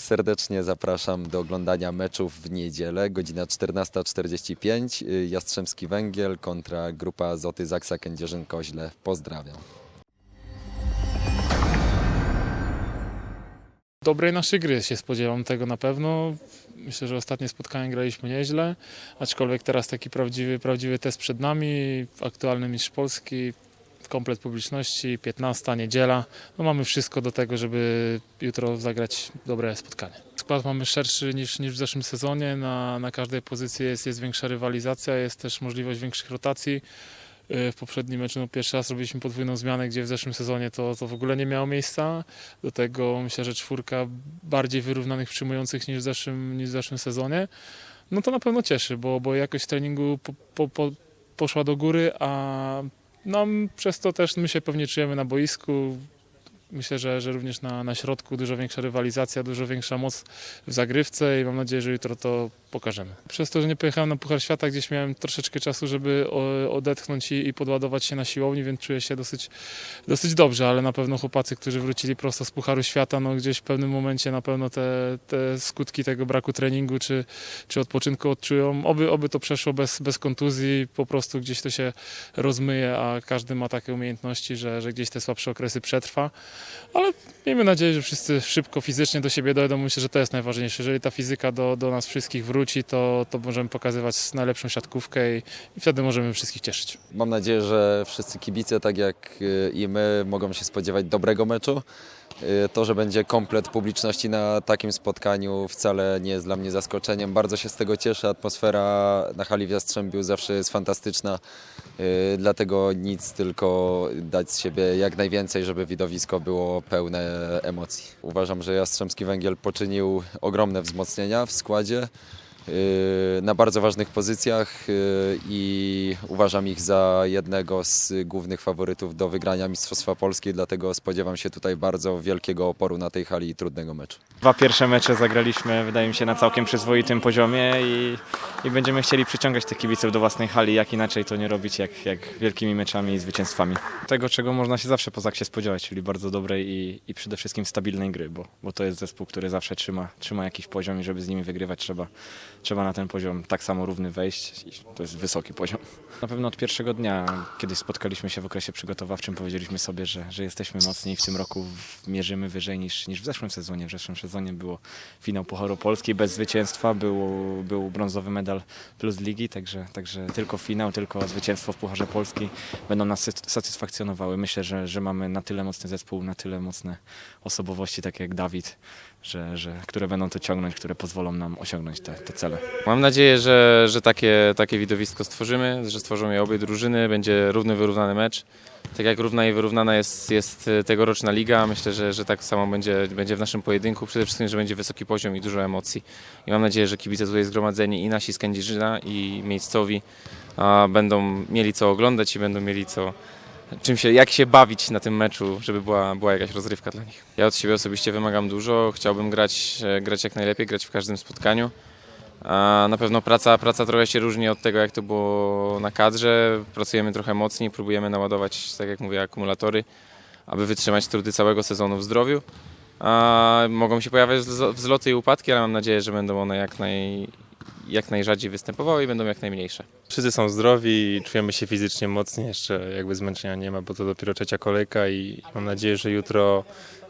Serdecznie zapraszam do oglądania meczów w niedzielę, godzina 14.45. y, Jastrzębski Węgiel kontra grupa Zoty Zaksa Kędzierzyn-Koźle. Pozdrawiam. dobrej naszej gry się spodziewam tego na pewno. Myślę, że ostatnie spotkanie graliśmy nieźle, aczkolwiek teraz taki prawdziwy, prawdziwy test przed nami. Aktualny mistrz Polski, komplet publiczności, 15 niedziela. No mamy wszystko do tego, żeby jutro zagrać dobre spotkanie. Skład mamy szerszy niż, niż w zeszłym sezonie. Na, na każdej pozycji jest, jest większa rywalizacja, jest też możliwość większych rotacji. Y, W poprzednim meczu no pierwszy raz robiliśmy podwójną zmianę, gdzie w zeszłym sezonie to, to w ogóle nie miało miejsca. Do tego myślę, że czwórka bardziej wyrównanych przyjmujących niż w zeszłym, niż w zeszłym sezonie. No to na pewno cieszy, bo, bo jakość treningu po, po, po, poszła do góry, a nam przez to też my się pewnie czujemy na boisku. Myślę, że, że również na, na środku dużo większa rywalizacja, dużo większa moc w zagrywce i mam nadzieję, że jutro to pokażemy. Przez to, że nie pojechałem na Puchar Świata, gdzieś miałem troszeczkę czasu, żeby odetchnąć i, i podładować się na siłowni, więc czuję się dosyć, dosyć dobrze, ale na pewno chłopacy, którzy wrócili prosto z Pucharu Świata, no gdzieś w pewnym momencie na pewno te, te skutki tego braku treningu czy, czy odpoczynku odczują. Oby, oby to przeszło bez, bez kontuzji, po prostu gdzieś to się rozmyje, a każdy ma takie umiejętności, że, że gdzieś te słabsze okresy przetrwa. Ale miejmy nadzieję, że wszyscy szybko fizycznie do siebie dojdą. Myślę, że to jest najważniejsze. Jeżeli ta fizyka do, do nas wszystkich wróci, to, to możemy pokazywać najlepszą siatkówkę i, i wtedy możemy wszystkich cieszyć. Mam nadzieję, że wszyscy kibice, tak jak y, i my, mogą się spodziewać dobrego meczu. Y, To, że będzie komplet publiczności na takim spotkaniu wcale nie jest dla mnie zaskoczeniem. Bardzo się z tego cieszę. Atmosfera na hali w Jastrzębiu zawsze jest fantastyczna. Y, Dlatego nic, tylko dać z siebie jak najwięcej, żeby widowisko było pełne emocji. Uważam, że Jastrzębski Węgiel poczynił ogromne wzmocnienia w składzie na bardzo ważnych pozycjach y, i uważam ich za jednego z głównych faworytów do wygrania Mistrzostwa Polski, dlatego spodziewam się tutaj bardzo wielkiego oporu na tej hali i trudnego meczu. Dwa pierwsze mecze zagraliśmy, wydaje mi się, na całkiem przyzwoitym poziomie i, i będziemy chcieli przyciągać tych kibiców do własnej hali, jak inaczej to nie robić, jak, jak wielkimi meczami i zwycięstwami. Tego, czego można się zawsze po Zaksie spodziewać, czyli bardzo dobrej i, i przede wszystkim stabilnej gry, bo, bo to jest zespół, który zawsze trzyma, trzyma jakiś poziom i żeby z nimi wygrywać trzeba, trzeba na ten poziom tak samo równy wejść to jest wysoki poziom. Na pewno od pierwszego dnia, kiedy spotkaliśmy się w okresie przygotowawczym, powiedzieliśmy sobie, że, że jesteśmy mocni i w tym roku mierzymy wyżej niż, niż w zeszłym sezonie. W zeszłym sezonie było finał Pucharu Polski bez zwycięstwa, był, był brązowy medal plus ligi, także, także tylko finał, tylko zwycięstwo w Pucharze Polski będą nas satysfakcjonowały. Myślę, że, że mamy na tyle mocny zespół, na tyle mocne osobowości, takie jak Dawid, że, że, które będą to ciągnąć, które pozwolą nam osiągnąć te, te cele. Mam nadzieję, że, że takie, takie widowisko stworzymy, że stworzą je obie drużyny, będzie równy, wyrównany mecz. Tak jak równa i wyrównana jest, jest tegoroczna liga, myślę, że, że tak samo będzie, będzie w naszym pojedynku. Przede wszystkim, że będzie wysoki poziom i dużo emocji. I mam nadzieję, że kibice tutaj zgromadzeni i nasi z Kędzierzyna i miejscowi a, będą mieli co oglądać i będą mieli co, czym się, jak się bawić na tym meczu, żeby była, była jakaś rozrywka dla nich. Ja od siebie osobiście wymagam dużo, chciałbym grać, e, grać jak najlepiej, grać w każdym spotkaniu. A na pewno praca, praca trochę się różni od tego, jak to było na kadrze. Pracujemy trochę mocniej, próbujemy naładować, tak jak mówię, akumulatory, aby wytrzymać trudy całego sezonu w zdrowiu. A mogą się pojawiać wzlo- wzloty i upadki, ale mam nadzieję, że będą one jak, naj, jak najrzadziej występowały i będą jak najmniejsze. Wszyscy są zdrowi i czujemy się fizycznie mocni, jeszcze jakby zmęczenia nie ma, bo to dopiero trzecia kolejka i mam nadzieję, że jutro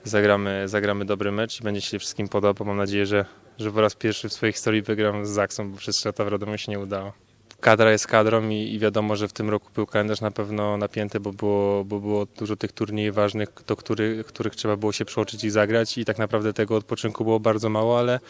zagramy, zagramy dobry mecz i będzie się wszystkim podobał. Mam nadzieję, że, że po raz pierwszy w swojej historii wygram z Zaksą, bo przez trzy lata w Radomiu się nie udało. Kadra jest kadrą i, i wiadomo, że w tym roku był kalendarz na pewno napięty, bo było, bo było dużo tych turniejów ważnych, do których, których trzeba było się przyłożyć i zagrać i tak naprawdę tego odpoczynku było bardzo mało, ale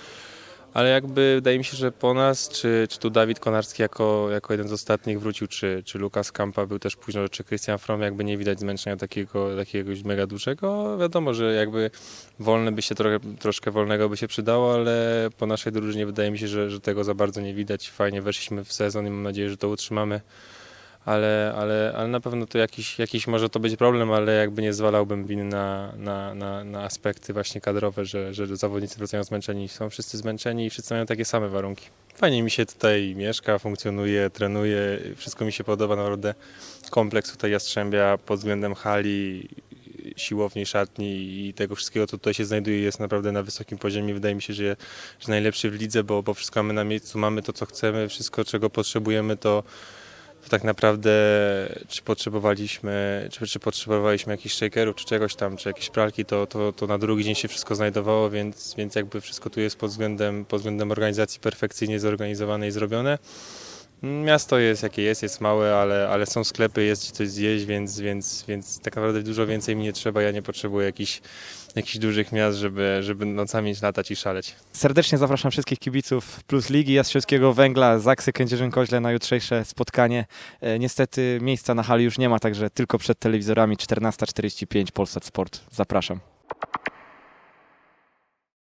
ale jakby wydaje mi się, że po nas, czy, czy tu Dawid Konarski jako, jako jeden z ostatnich wrócił, czy, czy Lukas Kampa był też późno, czy Christian From, jakby nie widać zmęczenia takiego, takiegoś mega dużego. Wiadomo, że jakby wolne by się trochę, troszkę wolnego by się przydało, ale po naszej drużynie wydaje mi się, że, że tego za bardzo nie widać. Fajnie weszliśmy w sezon i mam nadzieję, że to utrzymamy. Ale, ale, ale na pewno to jakiś, jakiś może to być problem, ale jakby nie zwalałbym winy na, na, na, na aspekty właśnie kadrowe, że, że zawodnicy wracają zmęczeni. Są wszyscy zmęczeni i wszyscy mają takie same warunki. Fajnie mi się tutaj mieszka, funkcjonuje, trenuje, wszystko mi się podoba, naprawdę kompleks tutaj Jastrzębia pod względem hali siłowni, szatni i tego wszystkiego, co tutaj się znajduje jest naprawdę na wysokim poziomie. Wydaje mi się, że, że najlepszy w lidze, bo, bo wszystko mamy na miejscu, mamy to, co chcemy, wszystko, czego potrzebujemy, to, to tak naprawdę czy potrzebowaliśmy, czy, czy potrzebowaliśmy jakichś shakerów, czy czegoś tam, czy jakieś pralki, to, to, to na drugi dzień się wszystko znajdowało, więc, więc jakby wszystko tu jest pod względem, pod względem organizacji perfekcyjnie zorganizowane i zrobione. Miasto jest jakie jest, jest małe, ale, ale są sklepy, jest gdzie coś zjeść, więc, więc, więc tak naprawdę dużo więcej mi nie trzeba. Ja nie potrzebuję jakichś, dużych miast, żeby, żeby nocami latać i szaleć. Serdecznie zapraszam wszystkich kibiców Plus Ligi Jastrzębskiego Węgla, Zaksy Kędzierzyn-Koźle na jutrzejsze spotkanie. E, Niestety miejsca na hali już nie ma, także tylko przed telewizorami 14.45 Polsat Sport. Zapraszam.